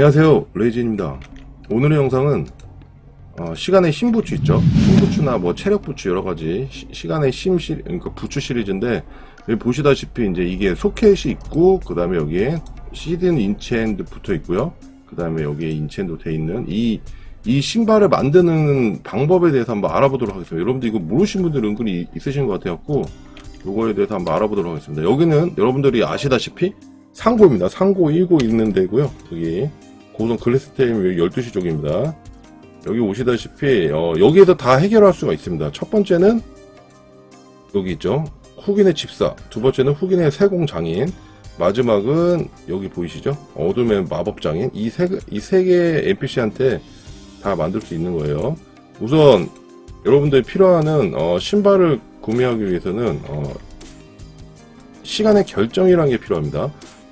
안녕하세요 레이진입니다 오늘의 영상은 어, 시간의 심부추 있죠 심부추나 뭐 체력부추 여러가지 시, 간의 심 시, 그러니까 부추 시리즈인데 보시다시피 이제 이게 소켓이 있고 그 다음에 여기에 시든 인체핸드 붙어 있고요 그 다음에 여기에 인체핸드 돼 있는 이 이 신발을 만드는 방법에 대해서 한번 알아보도록 하겠습니다. 여러분들 이거 모르신 분들 은근히 있으신 것 같아갖고 요거에 대해서 한번 알아보도록 하겠습니다. 여기는 여러분들이 아시다시피 상고입니다. 상고 1고 있는 데고요. 여기 고성 글래스테임 12시 쪽입니다. 여기 오시다시피 어, 여기에서 다 해결할 수가 있습니다. 첫 번째는 여기 있죠. 흑인의 집사. 두 번째는 흑인의 세공 장인. 마지막은 여기 보이시죠? 어둠의 마법 장인. 이 세 이 세 개의 NPC한테 다 만들 수 있는 거예요. 우선 여러분들이 필요하는 어, 신발을 구매하기 위해서는 어, 시간의 결정이라는 게 필요합니다.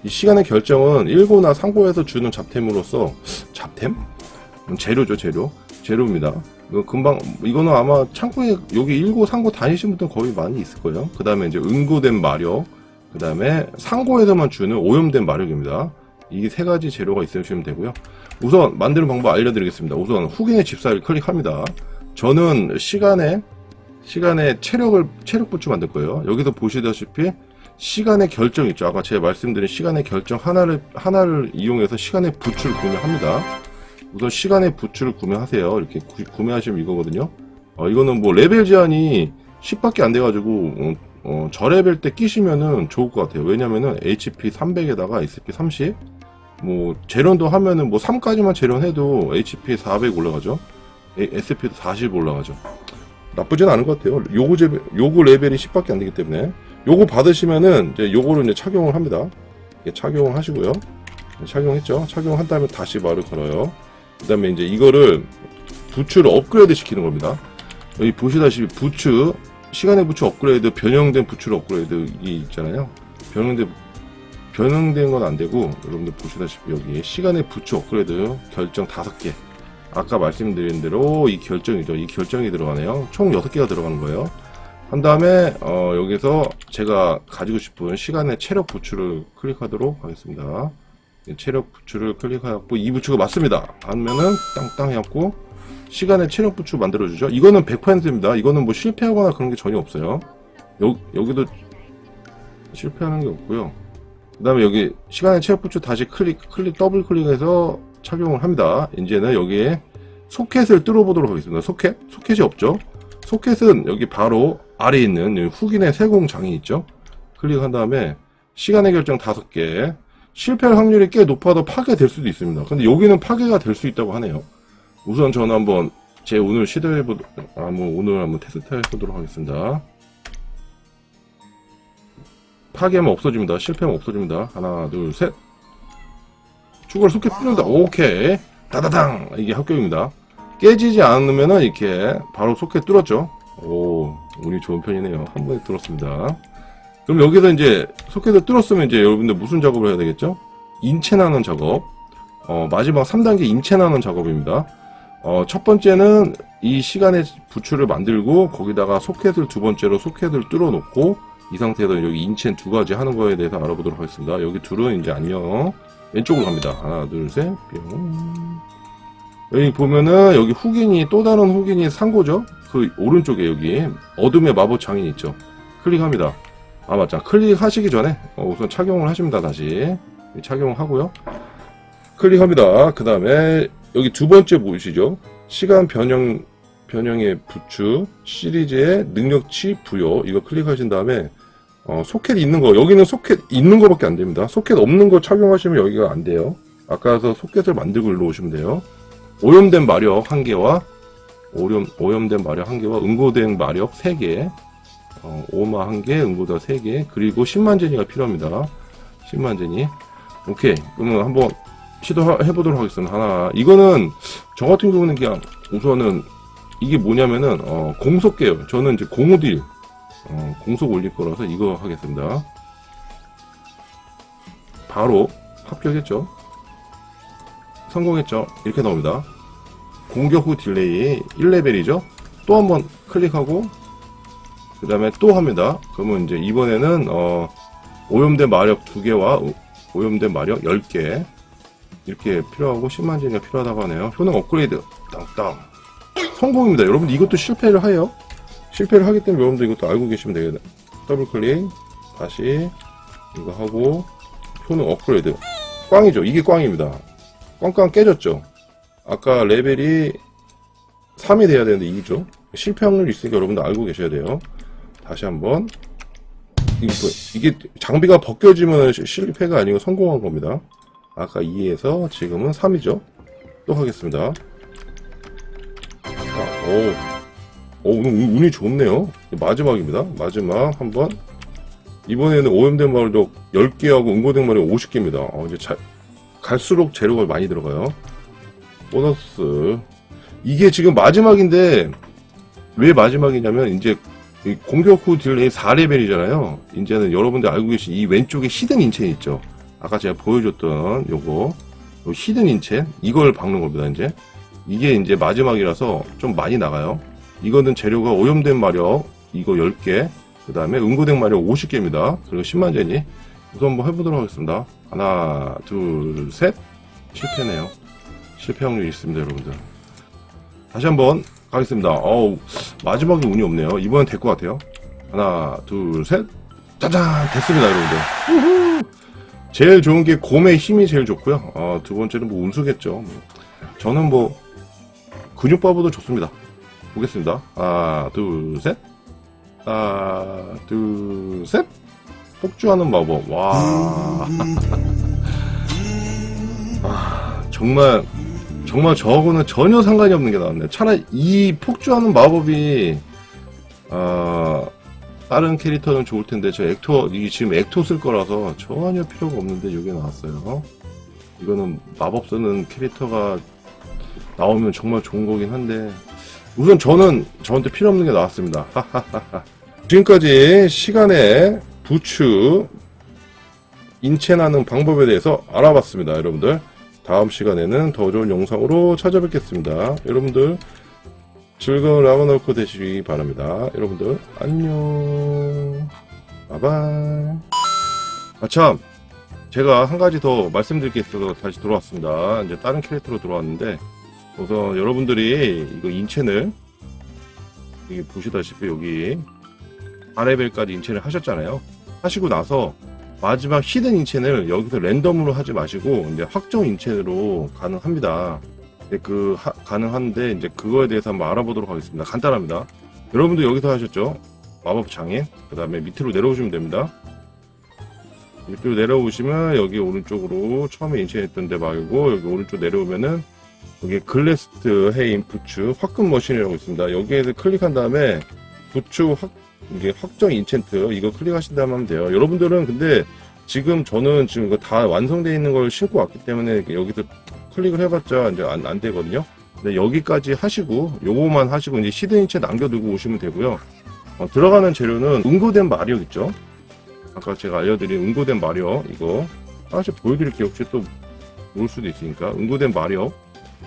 이 시간의 결정은 1고나 3고에서 주는 잡템으로서 잡템? 음, 재료죠 재료 재료입니다. 금방 이거는 아마 창고에 여기 1고 3고 다니신 분들 거의 많이 있을 거예요. 그 다음에 이제 응고된 마력, 그 다음에 상고에서만 주는 오염된 마력입니다. 이 세 가지 재료가 있으시면 되고요. 우선 만드는 방법 알려드리겠습니다. 우선 후기의 집사를 클릭합니다. 저는 시간에 시간에 체력을 체력 부추 만들 거예요. 여기서 보시다시피 시간의 결정 있죠. 아까 제가 말씀드린 시간의 결정 하나를 하나를 이용해서 시간의 부추를 구매합니다. 우선 시간의 부추를 구매하세요. 이렇게 구, 구매하시면 이거거든요. 어, 이거는 뭐 레벨 제한이 10밖에 안 돼가지고 어, 어, 저레벨 때 끼시면은 좋을 것 같아요. 왜냐면은 HP 300에다가 SP 30, 뭐 재련도 하면은 뭐 3까지만 재련해도 HP 400 올라가죠. SP도 40 올라가죠. 나쁘진 않은 것 같아요. 요거 제 요거 레벨이 10밖에 안 되기 때문에 요거 받으시면은 이제 요거를 이제 착용을 합니다. 이렇게 착용을 하시고요. 착용했죠. 착용한 다음에 다시 말을 걸어요. 그 다음에 이제 이거를 부츠를 업그레이드 시키는 겁니다. 여기 보시다시피 부츠 시간의 부츠 업그레이드 변형된 부츠를 업그레이드 이 있잖아요. 변형된 변형된 건 안 되고 여러분들 보시다시피 여기 시간의 부츠 업그레이드 결정 다섯 개 아까 말씀드린 대로 이 결정이죠. 이 결정이 들어가네요. 총 6개가 들어가는 거예요. 한 다음에 어, 여기서 제가 가지고 싶은 시간의 체력 부츠를 클릭하도록 하겠습니다. 이 체력 부츠를 클릭하고 이 부츠가 맞습니다. 하면은 땅땅 해갖고 시간의 체력 부츠 만들어주죠. 이거는 100%입니다. 이거는 뭐 실패하거나 그런 게 전혀 없어요. 여, 여기도 실패하는 게 없고요. 그 다음에 여기 시간의 체력 부츠 다시 클릭, 클릭, 더블 클릭해서 착용을 합니다. 이제는 여기에 소켓을 뚫어보도록 하겠습니다. 소켓? 소켓이 없죠? 소켓은 여기 바로 아래에 있는 여기 흑인의 세공 장이 있죠? 클릭한 다음에 시간의 결정 5개. 실패할 확률이 꽤 높아도 파괴될 수도 있습니다. 근데 여기는 파괴가 될 수 있다고 하네요. 우선 저는 한번 제 오늘 시도해보, 아, 뭐 오늘 한번 테스트 해보도록 하겠습니다. 파괴하면 없어집니다. 실패하면 없어집니다. 하나, 둘, 셋. 추가로 소켓 뚫는다. 오케이. 따다당. 이게 합격입니다. 깨지지 않으면은 이렇게 바로 소켓 뚫었죠. 오, 운이 좋은 편이네요. 한 번에 뚫었습니다. 그럼 여기서 이제 소켓을 뚫었으면 이제 여러분들 무슨 작업을 해야 되겠죠? 인체나는 작업. 어, 마지막 3단계 인체나는 작업입니다. 어, 첫 번째는 이 시간의 부추를 만들고 거기다가 소켓을 두 번째로 소켓을 뚫어 놓고 이 상태에서 여기 인첸 두 가지 하는 거에 대해서 알아보도록 하겠습니다. 여기 둘은 이제 안녕. 왼쪽으로 갑니다. 하나, 둘, 셋, 뿅. 여기 보면은 여기 흑인이 또 다른 흑인이 상고죠? 그 오른쪽에 여기 어둠의 마법 장인 있죠? 클릭합니다. 아 맞자. 클릭하시기 전에 어, 우선 착용을 하십니다. 다시 착용을 하고요. 클릭합니다. 그 다음에 여기 두 번째 보이시죠? 시간 변형 변형의 부추 시리즈의 능력치 부여 이거 클릭하신 다음에 어, 소켓 있는 거 여기는 소켓 있는 거밖에 안 됩니다. 소켓 없는 거 착용하시면 여기가 안 돼요. 아까서 소켓을 만들고 일로 오시면 돼요. 오염된 마력 한 개와 오염 오염된 마력 한 개와 응고된 마력 세 개, 어, 오마 한 개, 응고다 세 개, 그리고 10만 제니가 필요합니다. 10만 제니. 오케이. 그러면 한번 시도해 보도록 하겠습니다. 하나. 이거는 저 같은 경우는 그냥 우선은 이게 뭐냐면은 어, 공속계요. 저는 이제 공우딜 어, 공속 올릴 거라서 이거 하겠습니다. 바로 합격했죠. 성공했죠. 이렇게 나옵니다. 공격 후 딜레이 1레벨이죠. 또 한번 클릭하고 그 다음에 또 합니다. 그러면 이제 이번에는 어, 오염된 마력 2개와 오염된 마력 10개 이렇게 필요하고 10만 제니가 필요하다고 하네요. 효능 업그레이드 땅땅 성공입니다. 여러분 이것도 실패를 해요. 실패를 하기 때문에 여러분들 이것도 알고 계시면 되겠네. 더블 클릭 다시 이거 하고 효능 업그레이드 꽝이죠. 이게 꽝입니다. 꽝꽝 깨졌죠. 아까 레벨이 3이 돼야 되는데 2죠. 실패 확률이 있으니까 여러분들 알고 계셔야 돼요. 다시 한번 이게, 장비가 벗겨지면 시- 실패가 아니고 성공한 겁니다. 아까 2에서 지금은 3이죠. 또 하겠습니다. 아, 오, 오, 운이 좋네요. 마지막입니다. 마지막 한번. 이번에는 오염된 마을도 10개하고 응고된 마을이 50개입니다. 어, 이제 자- 갈수록 재료가 많이 들어가요. 보너스. 이게 지금 마지막인데, 왜 마지막이냐면, 이제 이 공격 후 딜레이 4레벨이잖아요. 이제는 여러분들 알고 계신 이 왼쪽에 히든 인첸 있죠. 아까 제가 보여줬던 요거, 요 히든 인첸, 이걸 박는 겁니다, 이제. 이게 이제 마지막이라서 좀 많이 나가요. 이거는 재료가 오염된 마력, 이거 10개, 그 다음에 응고된 마력 50개입니다. 그리고 10만 제니. 이거 한번 해보도록 하겠습니다. 하나, 둘, 셋. 실패네요. 실패 확률이 있습니다, 여러분들. 다시 한번 가겠습니다. 어우, 마지막에 운이 없네요. 이번엔 될 것 같아요. 하나, 둘, 셋. 짜잔! 됐습니다, 여러분들. 우후! 제일 좋은 게 곰의 힘이 제일 좋고요. 어, 두 번째는 뭐 운수겠죠. 저는 뭐 근육바보도 좋습니다. 보겠습니다. 하나, 둘, 셋. 하나, 둘, 셋. 폭주하는 마법. 와. 아, 정말 정말 저하고는 전혀 상관이 없는 게 나왔네. 차라리 이 폭주하는 마법이 아 다른 캐릭터는 좋을 텐데 저 액토 이게 지금 액토 쓸 거라서 전혀 필요가 없는데 이게 나왔어요. 이거는 마법 쓰는 캐릭터가 나오면 정말 좋은 거긴 한데 우선 저는 저한테 필요 없는 게 나왔습니다. 지금까지 시간에 부추 인체나는 방법에 대해서 알아봤습니다, 여러분들. 다음 시간에는 더 좋은 영상으로 찾아뵙겠습니다. 여러분들 즐거운 라마노코 되시기 바랍니다. 여러분들 안녕. 바이바이. 아참 제가 한 가지 더 말씀드릴 게 있어서 다시 들어왔습니다. 이제 다른 캐릭터로 들어왔는데 우선 여러분들이 이거 인첸을 여기 보시다시피 여기 4레벨까지 인첸을 하셨잖아요. 하시고 나서 마지막 히든 인첸을 여기서 랜덤으로 하지 마시고 이제 확정 인첸으로 가능합니다. 근데 그 하- 가능한데 이제 그거에 대해서 한번 알아보도록 하겠습니다. 간단합니다. 여러분도 여기서 하셨죠? 마법 장인. 그 다음에 밑으로 내려오시면 됩니다. 밑으로 내려오시면 여기 오른쪽으로 처음에 인첸했던 데 말고 여기 오른쪽 내려오면은 여기 글래스트 헤인 부츠 화끈 머신이라고 있습니다. 여기에서 클릭한 다음에 부츠 확 이게 확정 인챈트 이거 클릭하신 다음에 하면 돼요. 여러분들은 근데 지금 저는 지금 이거 다 완성되어 있는 걸 신고 왔기 때문에 여기서 클릭을 해봤자 이제 안, 안 되거든요. 근데 여기까지 하시고 요거만 하시고 이제 시드 인체 남겨두고 오시면 되고요. 어, 들어가는 재료는 응고된 마력 있죠. 아까 제가 알려드린 응고된 마력 이거 하나씩 보여드릴게요. 혹시 또 모를 수도 있으니까 응고된 마력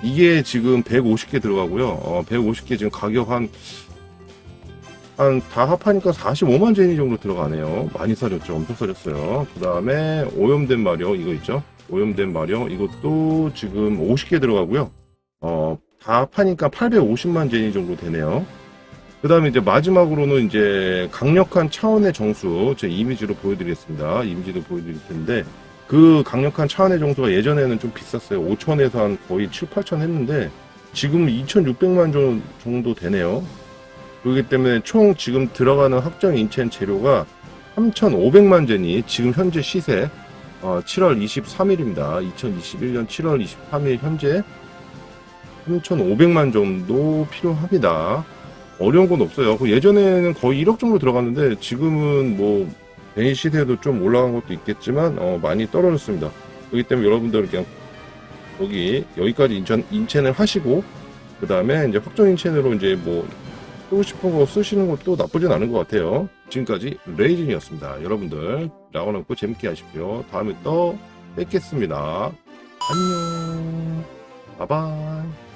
이게 지금 150개 들어가고요. 어, 150개 지금 가격 한 한 다 합하니까 45만 제니 정도 들어가네요. 많이 사렸죠. 엄청 사렸어요. 그 다음에 오염된 마력 이거 있죠. 오염된 마력 이것도 지금 50개 들어가고요. 어, 다 합하니까 850만 제니 정도 되네요. 그 다음에 이제 마지막으로는 이제 강력한 차원의 정수 제 이미지로 보여드리겠습니다. 이미지도 보여드릴 텐데 그 강력한 차원의 정수가 예전에는 좀 비쌌어요. 5천에서 한 거의 7, 8천 했는데 지금 2,600만 정도 되네요. 그렇기 때문에 총 지금 들어가는 확정 인첸 재료가 3,500만 제니 지금 현재 시세 어, 7월 23일입니다. 2021년 7월 23일 현재 3,500만 정도 필요합니다. 어려운 건 없어요. 그 예전에는 거의 1억 정도 들어갔는데 지금은 뭐 베니 시세도 좀 올라간 것도 있겠지만 어, 많이 떨어졌습니다. 그렇기 때문에 여러분들 그냥 여기 여기까지 인천 인첸을 하시고 그 다음에 이제 확정 인첸으로 이제 뭐 쓰고 싶은 거 쓰시는 것도 나쁘진 않은 것 같아요. 지금까지 레이진이었습니다. 여러분들 라고놓고 재밌게 하십시오. 다음에 또 뵙겠습니다. 안녕. 바바.